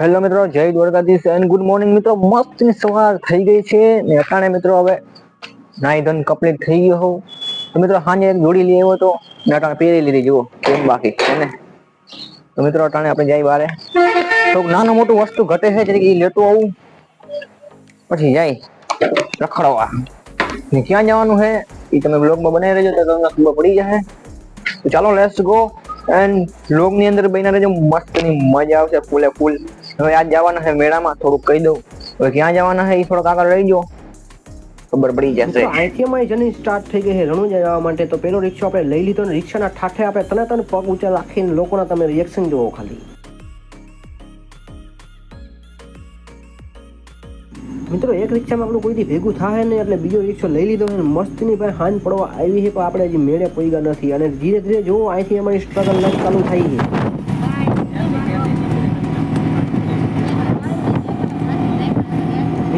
Hello મિત્રો, જય Dwarkadhish and good morning મિત્રો. મસ્ત સવાર થઈ ગઈ છે ને અટાણે મિત્રો હવે નાઈ કમ્પ્લીટ થઈ ગયો હોઉં. તો મિત્રો હાને એક જોડી લઈ આવ્યો તો ને અટાણે પહેરી લીધી, જુઓ, કેમ બાકી છે તો મિત્રો, અટાણે આપણે જાય બારે. તો નાનું મોટું વસ્તુ ઘટે છે, જેથી લેતો આવું પછી જાય રખડવા. ને ક્યાં જવાનું છે એ તમે બ્લોગમાં બનાવી રહેજો, તો તમને ખબર પડી જશે. તો ચાલો લેટ્સ ગો એન્ડ બ્લોગની અંદર બન્યા રહેજો. મસ્તની મજા આવશે, ફૂલે ફૂલ. હવે આજ જવાના છે મેળામાં, થોડુંક કહી દઉં. હવે ક્યાં જવાના છે એ થોડોક આગળ રહીજો ખબર પડી જશે. આઈટીએમઆઈ જર્ની સ્ટાર્ટ થઈ ગઈ છે રણુજા જવા માટે, તો પેલો રિક્ષો આપણે લઈ લીધો ને રિક્ષાના ઠાઠે આપણે તને તને પગ ઊંચા રાખીને લોકોના તમે રિએક્શન જોવો ખાલી. મિત્રો, એક રિક્ષામાં આપણું કોઈથી ભેગું થાય ને એટલે બીજો રિક્ષો લઈ લીધો છે મસ્તની ભાઈ હાન પડવા આવી છે, પણ આપણે હજી મેળે પડી ગયા નથી. અને ધીરે ધીરે જોવો અહીંથી અમારી સ્ટ્રગલ લાઈફ ચાલુ થાય છે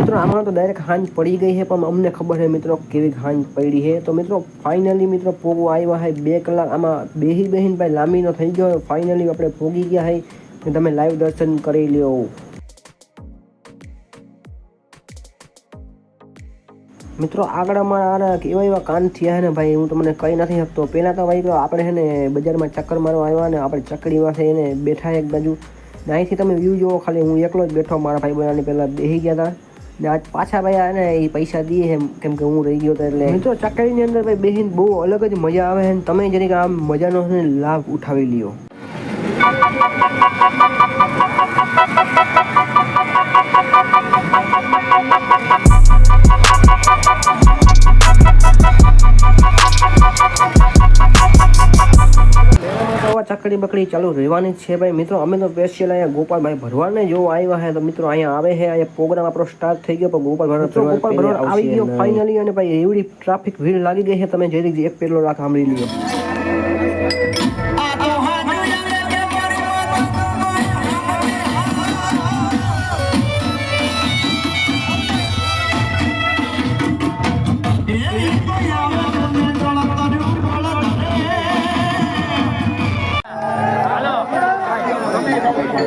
મિત્રો, આમાં તો ડાયરેક્ટ હાંજ પડી ગઈ છે, પણ અમને ખબર છે મિત્રો કેવી હાંજ પડી છે. તો મિત્રો ફાઇનલી મિત્રો પોગો આવ્યા છે, બે કલાક આમાં બેહી બેહીન ભાઈ લાંબીનો થઈ ગયો ફાઇનલી આપણે પોગી ગયા છે ને તમે લાઈવ દર્શન કરી લ્યો. મિત્રો, આગળ અમારા એવા એવા કાન થયા ને ભાઈ, હું તમને કહી નથી શકતો. પહેલાં તો ભાઈ, આપણે છે ને બજારમાં ચક્કર મારવા આવ્યા ને આપણે ચકડીમાં છે એને બેઠા એક બાજુ. ને અહીંથી તમે વ્યૂ જોવો, ખાલી હું એકલો જ બેઠો, મારા ભાઈ બધાની પહેલાં બેસી ગયા હતા. ને આજ પાછા ભાઈ આને એ પૈસા દઈએ એમ, કેમ કે હું રહી ગયો હતો એટલે મિત્રો ચકડીની અંદર ભાઈ બેસીને બહુ અલગ જ મજા આવે છે તમે જરીક આમ મજાનો લાભ ઉઠાવી લ્યો. આવા બકડી ચાલુ રહેવાની છે ભાઈ. મિત્રો અમે તો સ્પેશિયલ અહીંયા ગોપાલભાઈ ભરવાડને જો આવ્યા છે તો મિત્રો અહીંયા આવે છે અહીંયા પ્રોગ્રામ આપણો સ્ટાર્ટ થઈ ગયો પણ ગોપાલ ભરવાડ ગોપાલ ભરવાડ આવી ગયો ફાઇનલી અને ભાઈ એવડી ટ્રાફિક ભીડ લાગી ગઈ છે તમે જરીક એક પેલો રાખ સાંભળી લ્યો.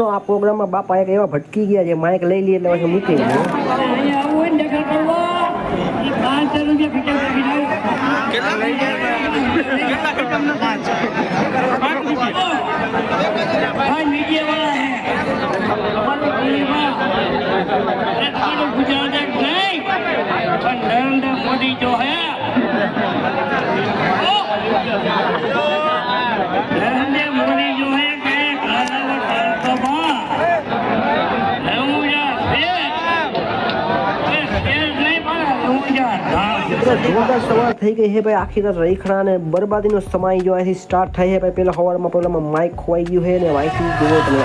મિત્રો આ પ્રોગ્રામમાં બાપા એક એવા ભટકી ગયા છે માઇક લઈ લઈએ એટલે પછી મૂકી ગયા અહીંયા આવું હોય ને દખલ કરવા એ પાંચ રૂપિયા ફીટર કરી દઉં ભાઈ મીડિયા વાળા હે અમારી ટીવીમાં અરે તમારું ગુજરાત એક નહીં પણ નરેન્દ્ર મોદી જો હે નરેન્દ્ર મોદી જો હે કે કાલાવડ તાલુકામાં રમુજા છે એ સ્ટેજ નહીં પણ રમુજા ધામ મિત્રો સવાર થઈ ગઈ છે ભાઈ. આખી રાત રહીખણા અને બરબાદીનો સમય જો અહીંથી સ્ટાર્ટ થાય છે ભાઈ. પેલા સવારમાં પેલામાં માઇક ખોવાઈ ગયું છે ને અહીંથી જુઓ તમે.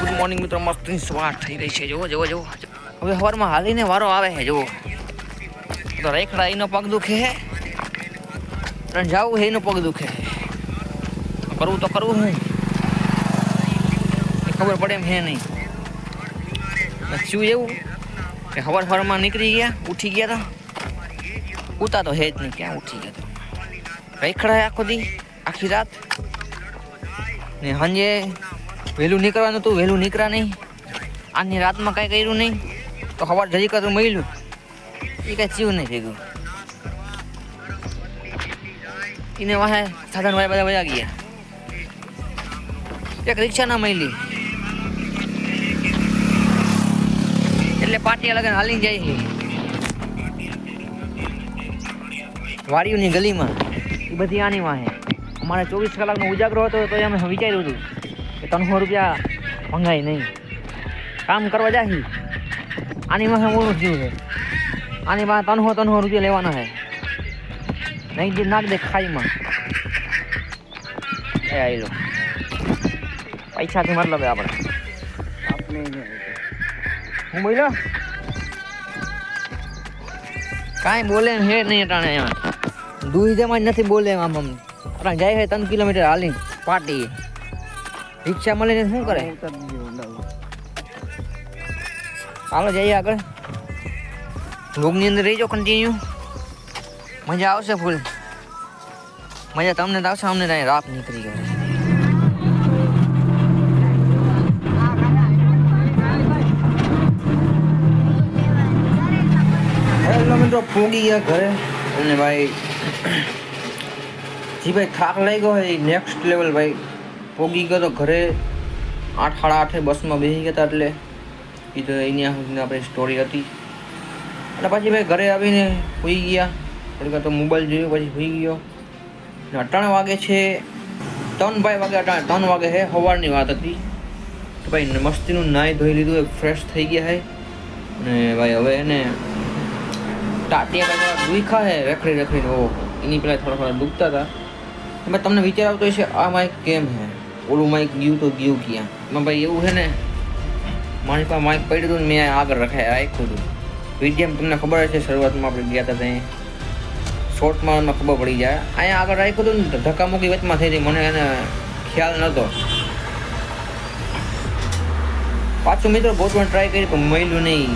ગુડ મોર્નિંગ મિત્રો મસ્ત સવાર થઈ ગઈ છે. જુઓ જુઓ જુઓ. હવે સવારમાં હાલીને વારો આવે છે, જુઓ. તો રેખડા એનો પગ દુખે છે. અને જાવું છે, એનો પગ દુખે કરવું તો કરવું હું. ખબર પડે એમ હે નહીં. શું એવું? કે હવાર હવારમાં નીકળી ગયા, ઉઠી ગયા હતા ઉતા તો હે જ નહીં, ક્યાં ઉઠી ગયા તો? રેખડા આખો દી, આખી રાત. ને સાંજે વહેલું નીકળવાનું હતું, વહેલું નીકળ્યા નહીં. આજની રાતમાં કાંઈ કર્યું નહીં. તો હવાર જરી કરતું મળ્યું. એ કાંઈ જીવ નહીં ભેગું. એને વાહે સાધન વાય બધા વયા ગયા. એક રિક્ષા ના મળી એટલે પાટી અલગ હાલી જાય છે. વાડીઓની ગલીમાં. એ બધી આની વાહે. અમારે ચોવીસ કલાકનો ઉજાગરો હતો તો અમે વિચાર્યું હતું કે ત્રણસો રૂપિયા મંગાઈ નહીં. કામ કરવા જાહી. આની વાહે મોડું થયું છે. આની વાહે ત્રણસો ત્રણસો રૂપિયા લેવાના છે. નહીં જે નાખ દે ખાઈમાં. એ આવી લો પૈસાથી મતલબ આપણે. આપણે હું બોલ્યો? કાંઈ બોલે હે નહીં ટાણે એમાં. દૂધ જેમાં જ નથી બોલે આમ આમ અટાણે જાય હે ત્રણ કિલોમીટર હાલી પાટી રિક્ષા મળે શું કરે? ચાલો જઈએ આગળ. રોગની અંદર રહીજો કન્ટિન્યુ મજા આવશે ફૂલ મજા તમને તો આવશે, અમને ત્યાં રાત નીકળી ગઈ. મિત્રો પોગી ગયા ઘરે. અને ભાઈ, જી ભાઈ થાક લાગ્યો હોય નેક્સ્ટ લેવલ ભાઈ પોગી ગયો તો ઘરે આઠ, સાડા આઠે બસમાં બેસી ગયા હતા એટલે. એ તો એની સુધીની આપણી સ્ટોરી હતી. અને પછી ભાઈ ઘરે આવીને સુઈ ગયા. થોડીક તો મોબાઈલ જોયો, પછી સુઈ ગયો. અને અટાણે વાગે છે, ત્રણ ભાઈ વાગે, અટાણે ત્રણ વાગે છે સવારની વાત હતી. તો ભાઈ મસ્તીનું નાહી ધોઈ લીધું ફ્રેશ થઈ ગયા છે અને ભાઈ હવે એને ટાટિયા ભાઈ દુખા હે રખડી રખડીને ઓ, એની પહેલાં થોડા થોડા દુખતા હતા એમાં તમને વિચાર આવતો છે આ માઇક કેમ હે? ઓલું માઇક ગયું તો ગયું ક્યાં? એમાં ભાઈ એવું છે ને, મારી પાસે માઇક પડ્યું હતું ને, મેં આગળ રખાય રાખ્યું હતું. વિડીયમ તમને ખબર હશે, શરૂઆતમાં આપણે ગયા હતા ત્યાં. શોર્ટમાં અમને ખબર પડી જાય. અહીંયા આગળ રાખ્યું હતું ને ધક્કા વચમાં થઈ હતી, મને એને ખ્યાલ નહોતો પાછું મિત્રો ગોતવાનું ટ્રાય કરી, પણ મળ્યું નહીં.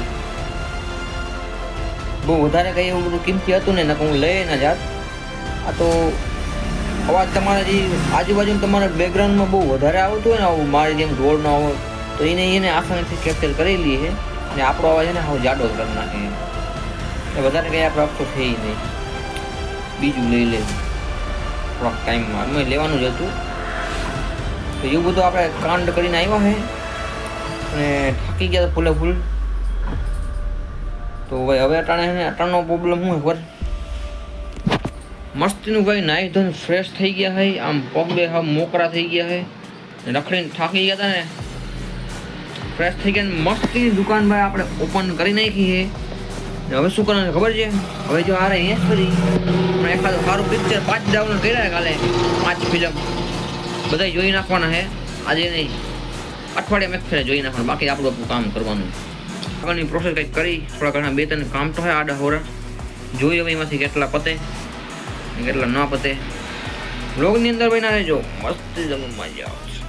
બહુ વધારે કંઈ એવું બધું કિંમતી હતું ને નકર હું લઈ ના જાત. આ તો અવાજ તમારા જે આજુબાજુ તમારા બેકગ્રાઉન્ડમાં બહુ વધારે આવતું હોય ને, આવું મારી જેમ ઢોળ ના હોય, તો એને એને આસાનીથી કેપ્ચર કરી લઈએ અને આપણો અવાજ છે ને હવે જાડો કરી નાખે. એ વધારે કંઈ આપણે આપતો છે નહીં. બીજું લઈ લે. થોડાક ટાઈમમાં અમે લેવાનું જ હતું. તો એવું બધું આપણે કાંડ કરીને આવ્યા છે. અને થાકી ગયા ફૂલે ફૂલ. તો ભાઈ હવે અટાણે અટાણનો પ્રોબ્લેમ શું ખબર? મસ્તીનું ભાઈ નાહી ધોઈને ફ્રેશ થઈ ગયા હે આમ પગ બે હા મોકરા થઈ ગયા હે રખડીને થાકી ગયા હતા ને. ફ્રેશ થઈ ગયા મસ્તીની દુકાન ભાઈ આપણે ઓપન કરી નાખી હે હવે શું કરવાનું ખબર છે? હવે જો આ રહી ફરી આપણે એખાદું સારું પિક્ચર પાંચ ડાઉનલોડ કર્યા કાલે. પાંચ ફિલ્મ બધા જોઈ નાખવાના હે આજે નહીં. અઠવાડિયા મેં ફેરે જોઈ નાખવાનું. બાકી આપણું આપણું કામ કરવાનું આગળની પ્રોસેસ કંઈક કરી, થોડા ઘણા બે ત્રણ કામ તો હોય આડા હોરા. જોઈએ હવે એમાંથી કેટલા પતે કેટલા ન પતે. બ્લોગની અંદર બન્યા રહેજો. મસ્ત જ મજા આવશે